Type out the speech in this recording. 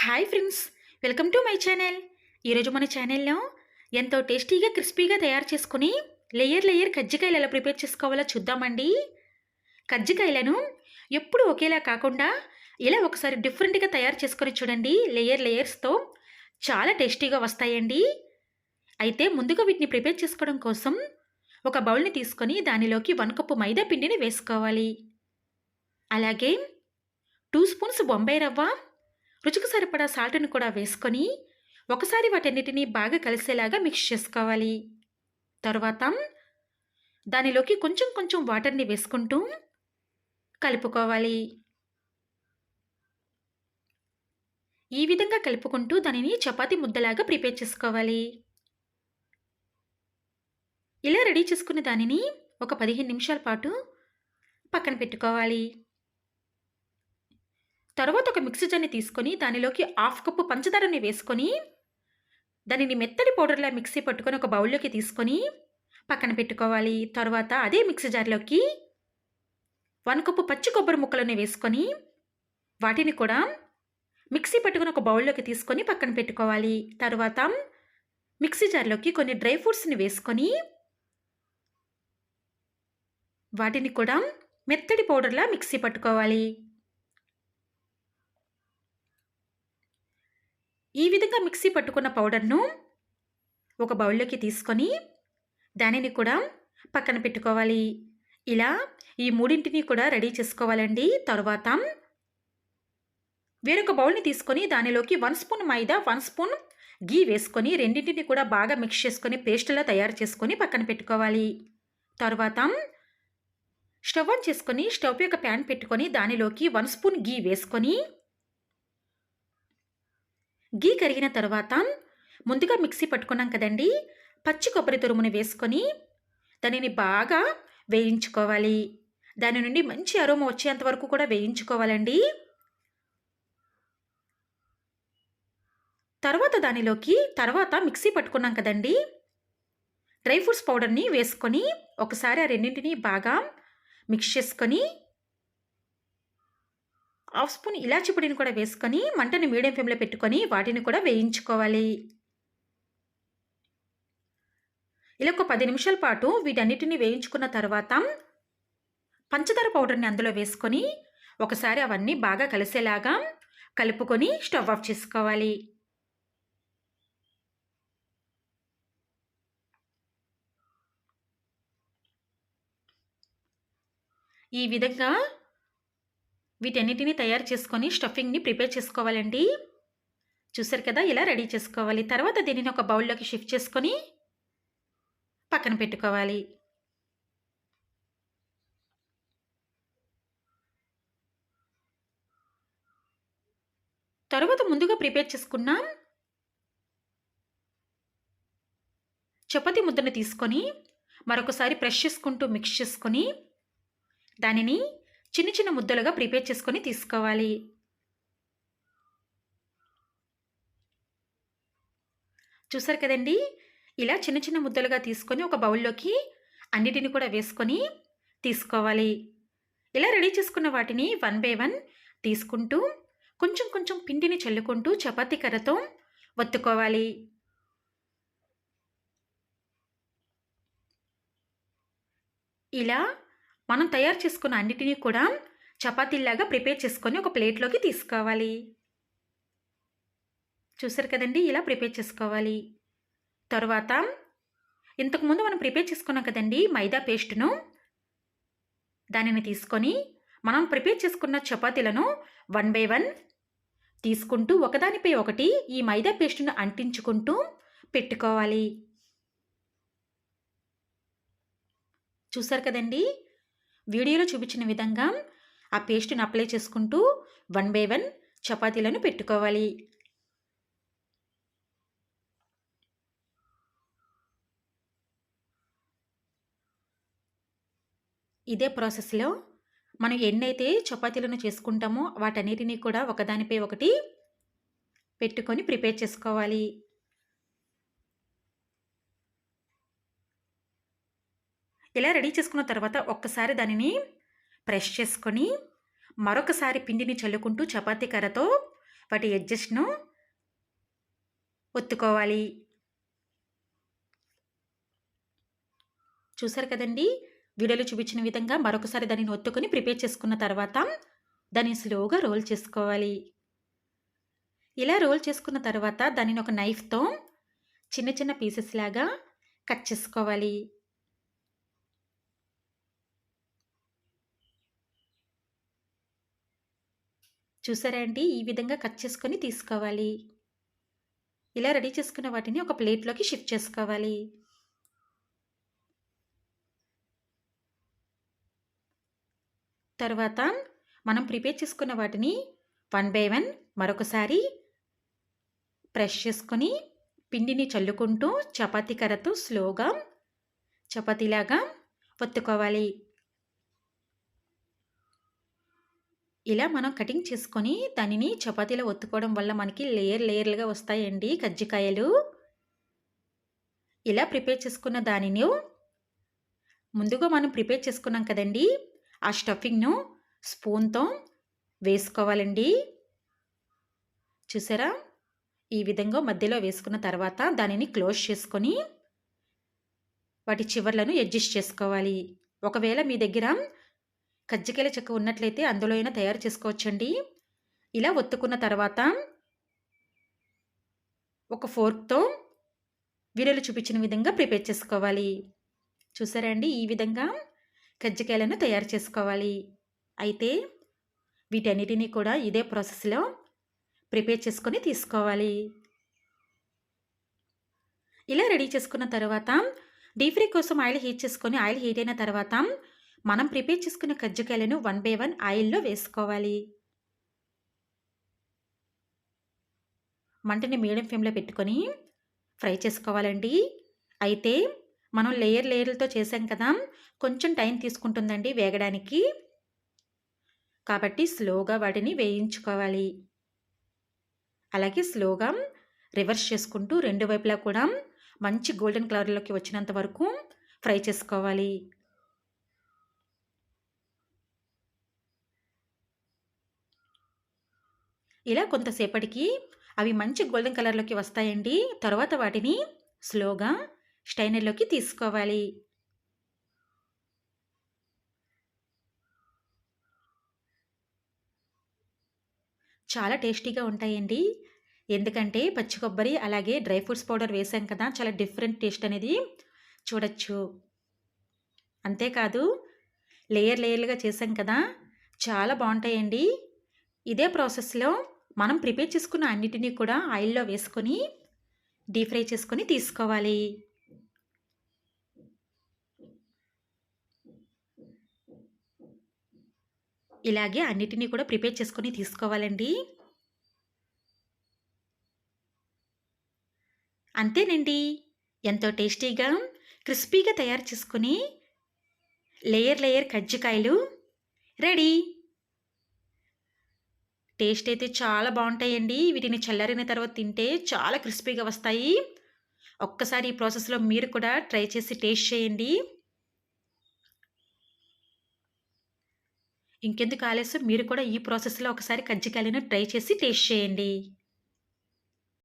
Hi friends welcome to my channel ఈరోజు మన ఛానల్లో ఎంతో టేస్టీగా క్రిస్పీగా తయారు చేసుకుని లేయర్ లేయర్ కజ్జికాయలు ఎలా ప్రిపేర్ చేసుకోవాలో చూద్దామండి. కజ్జికాయలను ఎప్పుడు ఒకేలా కాకుండా ఇలా ఒకసారి డిఫరెంట్గా తయారు చేసుకొని చూడండి. లేయర్ లేయర్స్తో చాలా టేస్టీగా వస్తాయండి. అయితే ముందుగా వీటిని ప్రిపేర్ చేసుకోవడం కోసం ఒక బౌల్ని తీసుకొని దానిలోకి వన్ కప్పు మైదా పిండిని వేసుకోవాలి. అలాగే టూ స్పూన్స్ బొంబాయి రవ్వ రుచికి సరిపడా సాల్ట్ని కూడా వేసుకొని ఒకసారి వాటన్నిటిని బాగా కలిసేలాగా మిక్స్ చేసుకోవాలి. తర్వాత దానిలోకి కొంచెం కొంచెం వాటర్ని వేసుకుంటూ కలుపుకోవాలి. ఈ విధంగా కలుపుకుంటూ దానిని చపాతి ముద్దలాగా ప్రిపేర్ చేసుకోవాలి. ఇలా రెడీ చేసుకున్న దానిని ఒక పదిహేను నిమిషాల పాటు పక్కన పెట్టుకోవాలి. తర్వాత ఒక మిక్సీ జార్ని తీసుకొని దానిలోకి హాఫ్ కప్పు పంచదారని వేసుకొని దానిని మెత్తడి పౌడర్లా మిక్సీ పట్టుకొని ఒక బౌల్లోకి తీసుకొని పక్కన పెట్టుకోవాలి. తర్వాత అదే మిక్సీ జార్లోకి వన్ కప్పు పచ్చి కొబ్బరి ముక్కలని వేసుకొని వాటిని కూడా మిక్సీ పట్టుకొని ఒక బౌల్లోకి తీసుకొని పక్కన పెట్టుకోవాలి. తర్వాత మిక్సీ జార్లోకి కొన్ని డ్రై ఫ్రూట్స్ని వేసుకొని వాటిని కూడా మెత్తడి పౌడర్లా మిక్సీ పట్టుకోవాలి. ఈ విధంగా మిక్సీ పట్టుకున్న పౌడర్ను ఒక బౌల్లోకి తీసుకొని దానిని కూడా పక్కన పెట్టుకోవాలి. ఇలా ఈ మూడింటిని కూడా రెడీ చేసుకోవాలండి. తర్వాత వేరొక బౌల్ని తీసుకొని దానిలోకి one spoon maida one spoon ghee వేసుకొని రెండింటిని కూడా బాగా మిక్స్ చేసుకొని పేస్ట్లా తయారు చేసుకొని పక్కన పెట్టుకోవాలి. తర్వాత స్టవ్ ఆన్ చేసుకొని స్టవ్ యొక్క ప్యాన్ పెట్టుకొని దానిలోకి వన్ స్పూన్ గీ వేసుకొని గీ కరిగిన తర్వాత ముందుగా మిక్సీ పట్టుకున్నాం కదండి. పచ్చి కొబ్బరి తురుముని వేసుకొని దానిని బాగా వేయించుకోవాలి. దాని నుండి మంచి అరోమ వచ్చేంత వరకు కూడా వేయించుకోవాలండి. తర్వాత దానిలోకి తర్వాత మిక్సీ పట్టుకున్నాం కదండి. డ్రై ఫ్రూట్స్ పౌడర్ని వేసుకొని ఒకసారి ఆ రెండింటిని బాగా మిక్స్ చేసుకొని హాఫ్ స్పూన్ ఇలాచి పొడిని కూడా వేసుకొని మంటని మీడియం ఫ్లేమ్లో పెట్టుకొని వాటిని కూడా వేయించుకోవాలి. ఇలా ఒక పది నిమిషాల పాటు వీటన్నిటిని వేయించుకున్న తర్వాత పంచదార పౌడర్ని అందులో వేసుకొని ఒకసారి అవన్నీ బాగా కలిసేలాగా కలుపుకొని స్టవ్ ఆఫ్ చేసుకోవాలి. ఈ విధంగా వీటన్నిటిని తయారు చేసుకొని స్టఫింగ్ని ప్రిపేర్ చేసుకోవాలండి. చూసారు కదా ఇలా రెడీ చేసుకోవాలి. తర్వాత దీనిని ఒక బౌల్లోకి షిఫ్ట్ చేసుకొని పక్కన పెట్టుకోవాలి. తర్వాత ముందుగా ప్రిపేర్ చేసుకున్నాం చపాతీ ముద్దను తీసుకొని మరొకసారి ప్రెష్ చేసుకుంటూ మిక్స్ చేసుకొని దానిని చిన్న చిన్న ముద్దలుగా ప్రిపేర్ చేసుకొని తీసుకోవాలి. చూసారు కదండి? ఇలా చిన్న చిన్న ముద్దలుగా తీసుకొని ఒక బౌల్లోకి అన్నిటిని కూడా వేసుకొని తీసుకోవాలి. ఇలా రెడీ చేసుకున్న వాటిని వన్ బై వన్ తీసుకుంటూ కొంచెం కొంచెం పిండిని చల్లుకుంటూ చపాతీ కర్రతో ఒత్తుకోవాలి. ఇలా మనం తయారు చేసుకున్న అన్నిటినీ కూడా చపాతీలాగా ప్రిపేర్ చేసుకొని ఒక ప్లేట్లోకి తీసుకోవాలి. చూసారు కదండి? ఇలా ప్రిపేర్ చేసుకోవాలి. తర్వాత ఇంతకుముందు మనం ప్రిపేర్ చేసుకున్నాం కదండి మైదా పేస్ట్ను. దానిని తీసుకొని మనం ప్రిపేర్ చేసుకున్న చపాతీలను వన్ బై వన్ తీసుకుంటూ ఒకదానిపై ఒకటి ఈ మైదా పేస్ట్ను అంటించుకుంటూ పెట్టుకోవాలి. చూసారు కదండి? వీడియోలో చూపించిన విధంగా ఆ పేస్ట్ని అప్లై చేసుకుంటూ వన్ బై వన్ చపాతీలను పెట్టుకోవాలి. ఇదే ప్రాసెస్లో మనం ఎన్నైతే చపాతీలను చేసుకుంటామో వాటన్నిటినీ కూడా ఒకదానిపై ఒకటి పెట్టుకొని ప్రిపేర్ చేసుకోవాలి. ఇలా రెడీ చేసుకున్న తర్వాత ఒక్కసారి దానిని ప్రెస్ చేసుకొని మరొకసారి పిండిని చల్లుకుంటూ చపాతీ కర్రతో వాటి ఎడ్జస్ట్ను ఒత్తుకోవాలి. చూసారు కదండి? వీడియోలో చూపించిన విధంగా మరొకసారి దానిని ఒత్తుకొని ప్రిపేర్ చేసుకున్న తర్వాత దాన్ని స్లోగా రోల్ చేసుకోవాలి. ఇలా రోల్ చేసుకున్న తర్వాత దానిని ఒక నైఫ్తో చిన్న చిన్న పీసెస్ లాగా కట్ చేసుకోవాలి. చూసారా అండి? ఈ విధంగా కట్ చేసుకొని తీసుకోవాలి. ఇలా రెడీ చేసుకున్న వాటిని ఒక ప్లేట్లోకి షిఫ్ట్ చేసుకోవాలి. తర్వాత మనం ప్రిపేర్ చేసుకున్న వాటిని వన్ బై వన్ మరొకసారి ప్రెష్ చేసుకొని పిండిని చల్లుకుంటూ చపాతీ కర్రతో స్లోగా చపాతీలాగా ఒత్తుకోవాలి. ఇలా మనం కటింగ్ చేసుకొని దానిని చపాతీలో ఒత్తుకోవడం వల్ల మనకి లేయర్ లేయర్లుగా వస్తాయండి కజ్జికాయలు. ఇలా ప్రిపేర్ చేసుకున్న దానిని ముందుగా మనం ప్రిపేర్ చేసుకున్నాం కదండి. ఆ స్టఫింగ్ను స్పూన్తో వేసుకోవాలండి. చూసారా? ఈ విధంగా మధ్యలో వేసుకున్న తర్వాత దానిని క్లోజ్ చేసుకొని వాటి చివర్లను అడ్జస్ట్ చేసుకోవాలి. ఒకవేళ మీ దగ్గర కజ్జికాయల చెక్క ఉన్నట్లయితే అందులో అయినా తయారు చేసుకోవచ్చండి. ఇలా ఒత్తుకున్న తర్వాత ఒక ఫోర్క్తో వీడియోలో చూపించిన విధంగా ప్రిపేర్ చేసుకోవాలి. చూసారా అండి? ఈ విధంగా కజ్జికాయలను తయారు చేసుకోవాలి. అయితే వీటన్నిటినీ కూడా ఇదే ప్రాసెస్లో ప్రిపేర్ చేసుకొని తీసుకోవాలి. ఇలా రెడీ చేసుకున్న తర్వాత డీప్ ఫ్రై కోసం ఆయిల్ హీట్ చేసుకొని ఆయిల్ హీట్ అయిన తర్వాత మనం ప్రిపేర్ చేసుకున్న కజ్జికాయలను వన్ బై వన్ ఆయిల్లో వేసుకోవాలి. మంటని మీడియం ఫ్లేమ్లో పెట్టుకొని ఫ్రై చేసుకోవాలండి. అయితే మనం లేయర్ లేయర్లతో చేసాం కదా కొంచెం టైం తీసుకుంటుందండి వేగడానికి. కాబట్టి స్లోగా వాటిని వేయించుకోవాలి. అలాగే స్లోగా రివర్స్ చేసుకుంటూ రెండు వైపులా కూడా మంచి గోల్డెన్ కలర్లోకి వచ్చినంత వరకు ఫ్రై చేసుకోవాలి. ఇలా కొంతసేపటికి అవి మంచి గోల్డెన్ కలర్లోకి వస్తాయండి. తర్వాత వాటిని స్లోగా స్టైనర్లోకి తీసుకోవాలి. చాలా టేస్టీగా ఉంటాయండి. ఎందుకంటే పచ్చి కొబ్బరి అలాగే డ్రై ఫ్రూట్స్ పౌడర్ వేసాం కదా చాలా డిఫరెంట్ టేస్ట్ అనేది చూడొచ్చు. అంతేకాదు లేయర్ లేయర్లుగా చేసాం కదా చాలా బాగుంటాయండి. ఇదే ప్రాసెస్లో మనం ప్రిపేర్ చేసుకున్న అన్నిటినీ కూడా ఆయిల్లో వేసుకొని డీప్ ఫ్రై చేసుకొని తీసుకోవాలి. ఇలాగే అన్నిటినీ కూడా ప్రిపేర్ చేసుకొని తీసుకోవాలండి. అంతేనండి. ఎంతో టేస్టీగా క్రిస్పీగా తయారు చేసుకుని లేయర్ లేయర్ కజ్జికాయలు రెడీ. టేస్ట్ అయితే చాలా బాగుంటాయండి వీటిని చల్లారిన తర్వాత తింటే చాలా క్రిస్పీగా వస్తాయి. ఒక్కసారి ఈ ప్రాసెస్లో మీరు కూడా ట్రై చేసి టేస్ట్ చేయండి. ఇంకెందుకు ఆలస్యం? మీరు కూడా ఈ ప్రాసెస్లో ఒకసారి కజ్జికాయలను ట్రై చేసి టేస్ట్ చేయండి.